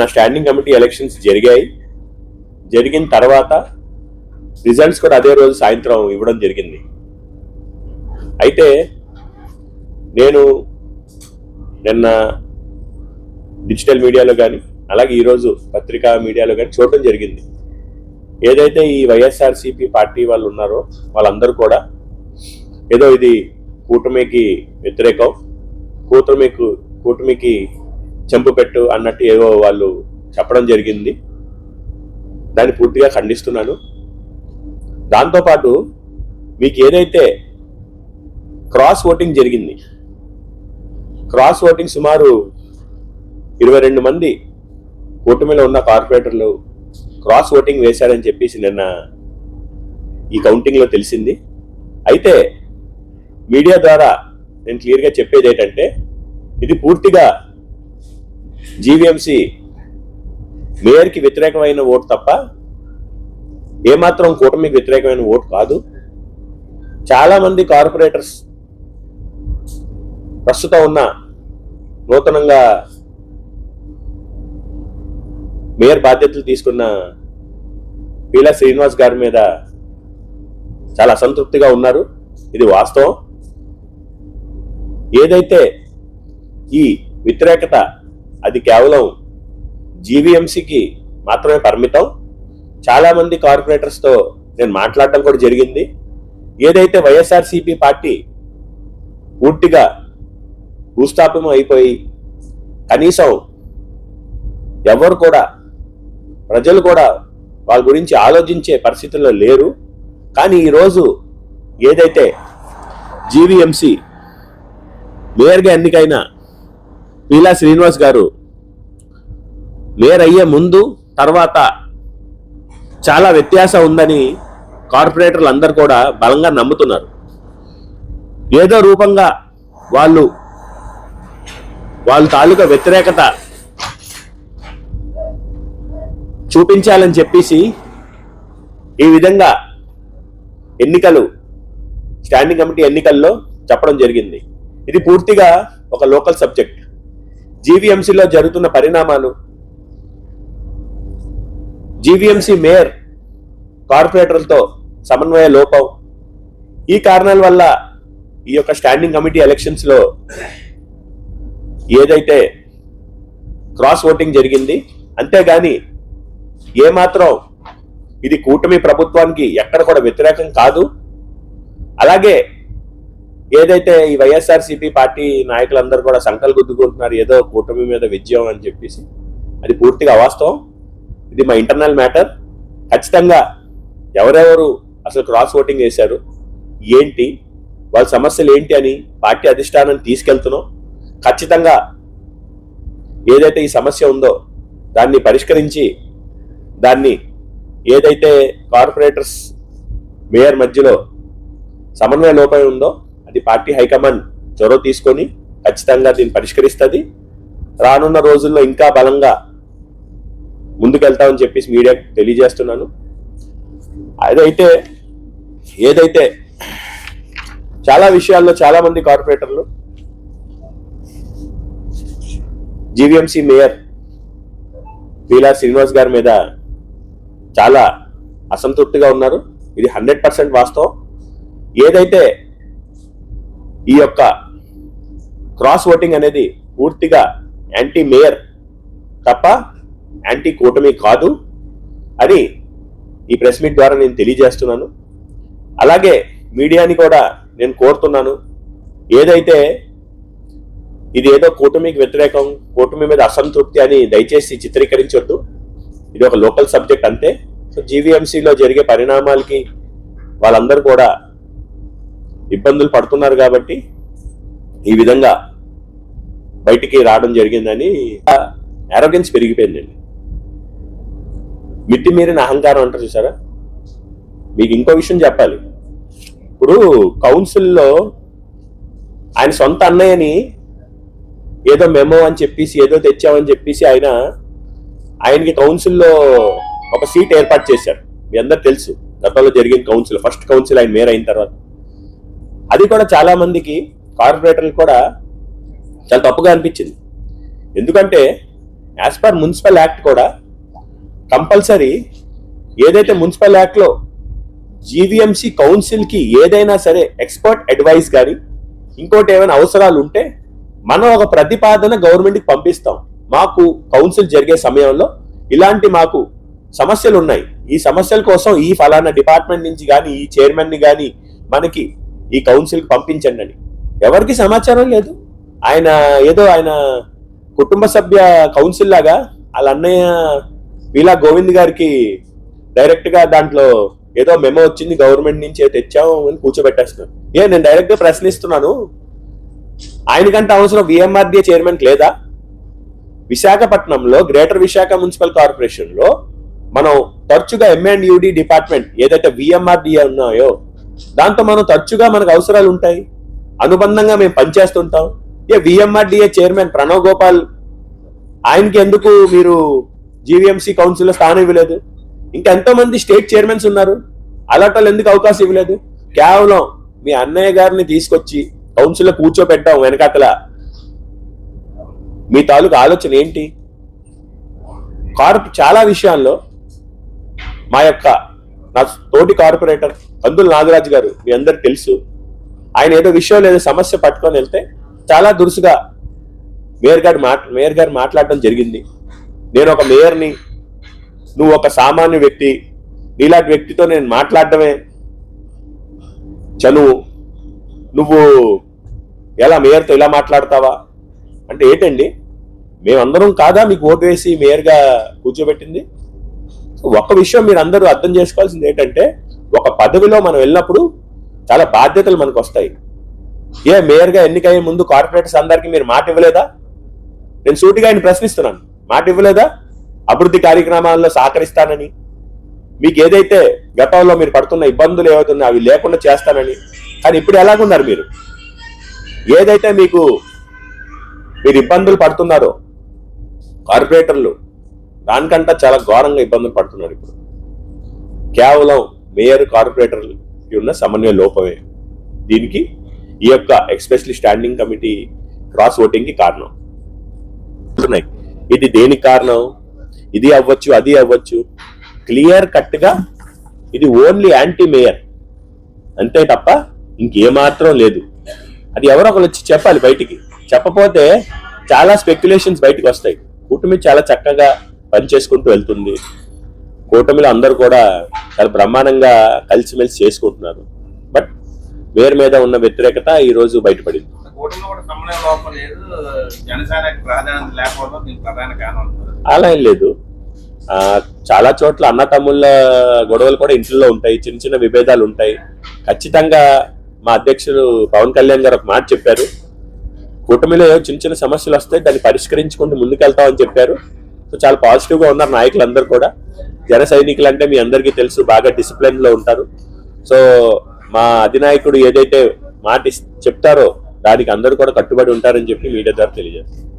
నిన్న standing committee elections జరిగాయి. జరిగిన తర్వాత రిజల్ట్స్ కూడా అదే రోజు సాయంత్రం ఇవ్వడం జరిగింది. అయితే నేను నిన్న డిజిటల్ మీడియాలో కానీ అలాగే ఈరోజు పత్రికా మీడియాలో కానీ చూడటం జరిగింది. ఏదైతే ఈ వైఎస్ఆర్సీపీ పార్టీ వాళ్ళు ఉన్నారో వాళ్ళందరూ కూడా ఏదో ఇది కూటమికి వ్యతిరేకం కూటమికి కూటమికి చెంపు పెట్టు అన్నట్టు ఏదో వాళ్ళు చెప్పడం జరిగింది. దాన్ని పూర్తిగా ఖండిస్తున్నాను. దాంతోపాటు మీకు ఏదైతే క్రాస్ ఓటింగ్ జరిగింది క్రాస్ ఓటింగ్ సుమారు ఇరవై రెండు మంది కూటమిలో ఉన్న కార్పొరేటర్లు క్రాస్ ఓటింగ్ వేశారని చెప్పేసి నిన్న ఈ కౌంటింగ్లో తెలిసింది. అయితే మీడియా ద్వారా నేను క్లియర్గా చెప్పేది ఏంటంటే ఇది పూర్తిగా జీవీఎంసీ మేయర్కి వ్యతిరేకమైన ఓటు తప్ప ఏమాత్రం కూటమికి వ్యతిరేకమైన ఓటు కాదు. చాలామంది కార్పొరేటర్స్ ప్రస్తుతం ఉన్న నూతనంగా మేయర్ బాధ్యతలు తీసుకున్న పీలా శ్రీనివాస్ గారి మీద చాలా అసంతృప్తిగా ఉన్నారు. ఇది వాస్తవం. ఏదైతే ఈ వ్యతిరేకత అది కేవలం జీవీఎంసీకి మాత్రమే పరిమితం. చాలామంది కార్పొరేటర్స్తో నేను మాట్లాడటం కూడా జరిగింది. ఏదైతే వైఎస్ఆర్సీపీ పార్టీ పూర్తిగా భూస్థాపం అయిపోయి కనీసం ఎవరు కూడా ప్రజలు కూడా వాళ్ళ గురించి ఆలోచించే పరిస్థితుల్లో లేరు. కానీ ఈరోజు ఏదైతే జీవీఎంసీ మేయర్గా ఎన్నికైన పీలా శ్రీనివాస్ గారు మేయర్ అయ్యే ముందు తర్వాత చాలా వ్యత్యాసం ఉందని కార్పొరేటర్లు అందరు కూడా బలంగా నమ్ముతున్నారు. ఏదో రూపంగా వాళ్ళు వాళ్ళ తాలూకా వ్యతిరేకత చూపించాలని చెప్పేసి ఈ విధంగా ఎన్నికలు స్టాండింగ్ కమిటీ ఎన్నికల్లో చెప్పడం జరిగింది. ఇది పూర్తిగా ఒక లోకల్ సబ్జెక్ట్. జీవీఎంసీలో జరుగుతున్న పరిణామాలు. జీవీఎంసీ మేయర్ కార్పొరేటర్లతో సమన్వయ లోపం. ఈ కారణాల వల్ల ఈ యొక్క స్టాండింగ్ కమిటీ ఎలక్షన్స్లో ఏదైతే క్రాస్ ఓటింగ్ జరిగింది అంతేగాని ఏమాత్రం ఇది కూటమి ప్రభుత్వానికి ఎక్కడ కూడా వ్యతిరేకం కాదు. అలాగే ఏదైతే ఈ వైఎస్ఆర్సీపీ పార్టీ నాయకులందరూ కూడా సంకల్ గుద్దుకుంటున్నారు ఏదో కూటమి మీద విజయం అని చెప్పేసి అది పూర్తిగా అవాస్తవం. ఇది మా ఇంటర్నల్ మ్యాటర్. ఖచ్చితంగా ఎవరెవరు అసలు క్రాస్ ఓటింగ్ చేశారు ఏంటి వాళ్ళ సమస్యలు ఏంటి అని పార్టీ అధిష్టానం తీసుకెళ్తున్నాం. ఖచ్చితంగా ఏదైతే ఈ సమస్య ఉందో దాన్ని పరిష్కరించి దాన్ని ఏదైతే కార్పొరేటర్స్ మేయర్ మధ్యలో సమన్వయ లోపం ఉందో అది పార్టీ హైకమాండ్ చొరవ తీసుకొని ఖచ్చితంగా దీన్ని పరిష్కరిస్తుంది. రానున్న రోజుల్లో ఇంకా బలంగా ముందుకెళ్తామని చెప్పేసి మీడియాకు తెలియజేస్తున్నాను. అదైతే ఏదైతే చాలా విషయాల్లో చాలా మంది కార్పొరేటర్లు జీవీఎంసీ మేయర్ పీలా శ్రీనివాస్ గారి మీద చాలా అసంతృప్తిగా ఉన్నారు. ఇది హండ్రెడ్ పర్సెంట్ వాస్తవం. ఏదైతే ఈ యొక్క క్రాస్ ఓటింగ్ అనేది పూర్తిగా యాంటీ మేయర్ తప్ప యాంటీ కూటమి కాదు అని ఈ ప్రెస్ మీట్ ద్వారా నేను తెలియజేస్తున్నాను. అలాగే మీడియాని కూడా నేను కోరుతున్నాను. ఏదైతే ఇది ఏదో కూటమికి వ్యతిరేకం కూటమి మీద అసంతృప్తి అని దయచేసి చిత్రీకరించొద్దు. ఇది ఒక లోకల్ సబ్జెక్ట్ అంతే. సో జీవీఎంసీలో జరిగే పరిణామాలకి వాళ్ళందరూ కూడా ఇబ్బందులు పడుతున్నారు కాబట్టి ఈ విధంగా బయటికి రావడం జరిగిందని ఆరోగ్యన్స్ పెరిగిపోయిందండి. మితిమీరిన అహంకారం అంటారు చూసారా? మీకు ఇంకో విషయం చెప్పాలి. ఇప్పుడు కౌన్సిల్లో ఆయన సొంత అన్నయ్యని ఏదో మెమో అని చెప్పేసి ఏదో తెచ్చామని చెప్పేసి ఆయన ఆయనకి కౌన్సిల్లో ఒక సీట్ ఏర్పాటు చేశారు. మీ అందరు తెలుసు గతంలో జరిగిన కౌన్సిల్ ఫస్ట్ కౌన్సిల్ ఆయన మేయర్ అయిన తర్వాత. అది కూడా చాలా మందికి కార్పొరేటర్లు కూడా చాలా తప్పుగా అనిపించింది. ఎందుకంటే యాజ్ పర్ మున్సిపల్ యాక్ట్ కూడా కంపల్సరీ ఏదైతే మున్సిపల్ యాక్ట్లో జీవీఎంసీ కౌన్సిల్కి ఏదైనా సరే ఎక్స్పర్ట్ అడ్వైస్ కానీ ఇంకోటి ఏమైనా అవసరాలు ఉంటే మనం ఒక ప్రతిపాదన గవర్నమెంట్కి పంపిస్తాం. మాకు కౌన్సిల్ జరిగే సమయంలో ఇలాంటి మాకు సమస్యలు ఉన్నాయి. ఈ సమస్యల కోసం ఈ ఫలానా డిపార్ట్మెంట్ నుంచి కానీ ఈ చైర్మన్ని కానీ మనకి ఈ కౌన్సిల్కి పంపించండి అని. ఎవరికి సమాచారం లేదు. ఆయన ఏదో ఆయన కుటుంబ సభ్య కౌన్సిల్ లాగా వాళ్ళ అన్నయ్య వీలా గోవింద్ గారికి డైరెక్ట్గా దాంట్లో ఏదో మెమో వచ్చింది గవర్నమెంట్ నుంచి తెచ్చాము అని కూర్చోబెట్టేస్తున్నాను ఏ నేను డైరెక్ట్గా ప్రశ్నిస్తున్నాను. ఆయనకంటే అవసరం విఎంఆర్డీఏ చైర్మన్ లేదా? విశాఖపట్నంలో గ్రేటర్ విశాఖ మున్సిపల్ కార్పొరేషన్లో మనం తరచుగా ఎంఎండ్ యూడి డిపార్ట్మెంట్ ఏదైతే విఎంఆర్డీఏ ఉన్నాయో దాంతో మనం తరచుగా మనకు అవసరాలు ఉంటాయి. అనుబంధంగా మేము పనిచేస్తుంటాం. ఏ విఎంఆర్డిఏ చైర్మన్ ప్రణవ్ గోపాల్ ఆయనకి ఎందుకు మీరు జీవీఎంసీ కౌన్సిల్లో స్థానం ఇవ్వలేదు? ఇంకా ఎంతో మంది స్టేట్ చైర్మన్స్ ఉన్నారు. అలాంటి వాళ్ళు ఎందుకు అవకాశం ఇవ్వలేదు? కేవలం మీ అన్నయ్య గారిని తీసుకొచ్చి కౌన్సిల్లో కూర్చోబెట్టాం వెనకాతల మీ తాలూకు ఆలోచన ఏంటి? కార్ప్ చాలా విషయాల్లో మా యొక్క నా తోటి కార్పొరేటర్ కందుల నాగరాజు గారు మీ అందరికి తెలుసు. ఆయన ఏదో విషయం లేదా సమస్య పట్టుకొని వెళ్తే చాలా దురుసుగా మేయర్ గారు మాట్ మేయర్ గారు మాట్లాడడం జరిగింది. నేను ఒక మేయర్ని నువ్వు ఒక సామాన్య వ్యక్తి నీలాంటి వ్యక్తితో నేను మాట్లాడటమే చనువు. నువ్వు ఎలా మేయర్తో ఇలా మాట్లాడతావా? అంటే ఏంటండి? మేమందరం కాదా మీకు ఓటు వేసి మేయర్గా కూర్చోబెట్టింది? ఒక్క విషయం మీరు అందరూ అర్థం చేసుకోవాల్సింది ఏంటంటే ఒక పదవిలో మనం వెళ్ళినప్పుడు చాలా బాధ్యతలు మనకు వస్తాయి. ఏ మేయర్గా ఎన్నికయ్యే ముందు కార్పొరేటర్స్ అందరికీ మీరు మాట ఇవ్వలేదా? నేను సూటిగా ఆయన ప్రశ్నిస్తున్నాను. మాట ఇవ్వలేదా? అభివృద్ధి కార్యక్రమాల్లో సహకరిస్తానని. మీకు ఏదైతే గతంలో మీరు పడుతున్న ఇబ్బందులు ఏవైతున్నాయో అవి లేకుండా చేస్తానని. కానీ ఇప్పుడు ఎలాగున్నారు మీరు? ఏదైతే మీకు మీరు ఇబ్బందులు పడుతున్నారో కార్పొరేటర్లు దానికంటే చాలా ఘోరంగా ఇబ్బందులు పడుతున్నారు ఇప్పుడు. కేవలం మేయర్ కార్పొరేటర్కి ఉన్న సమన్వయ లోపమే. దీనికి ఈ యొక్క ఎక్స్పెషలీ స్టాండింగ్ కమిటీ క్రాస్ ఓటింగ్కి కారణం. ఉన్నాయి. ఇది దేనికి కారణం? ఇది అవ్వచ్చు అది అవ్వచ్చు. క్లియర్ కట్గా ఇది ఓన్లీ యాంటీ మేయర్ అంతే తప్ప ఇంకేమాత్రం లేదు. అది ఎవరో ఒకరు వచ్చి చెప్పాలి బయటికి. చెప్పపోతే చాలా స్పెక్యులేషన్స్ బయటకు వస్తాయి. కూటమి చాలా చక్కగా పనిచేసుకుంటూ వెళ్తుంది. కూటమిలో అందరూ కూడా చాలా బ్రహ్మాండంగా కలిసిమెలిసి చేసుకుంటున్నారు. బట్ వేరు మీద ఉన్న వ్యతిరేకత ఈ రోజు బయటపడింది. అలా ఏం లేదు. ఆ, చాలా చోట్ల అన్న తమ్ముళ్ళ గొడవలు కూడా ఇంట్లో ఉంటాయి. చిన్న చిన్న విభేదాలు ఉంటాయి. ఖచ్చితంగా మా అధ్యక్షుడు పవన్ కళ్యాణ్ గారు ఒక మాట చెప్పారు. కూటమిలో చిన్న చిన్న సమస్యలు వస్తాయి దాన్ని పరిష్కరించుకుంటూ ముందుకెళ్తామని చెప్పారు. సో చాలా పాజిటివ్గా ఉన్నారు నాయకులందరూ కూడా. జన సైనికులు అంటే మీ అందరికీ తెలుసు బాగా డిసిప్లిన్లో ఉంటారు. సో మా అధినాయకుడు ఏదైతే మాట చెప్తారో దానికి అందరూ కూడా కట్టుబడి ఉంటారని చెప్పి మీడియా ద్వారా తెలియజేస్తారు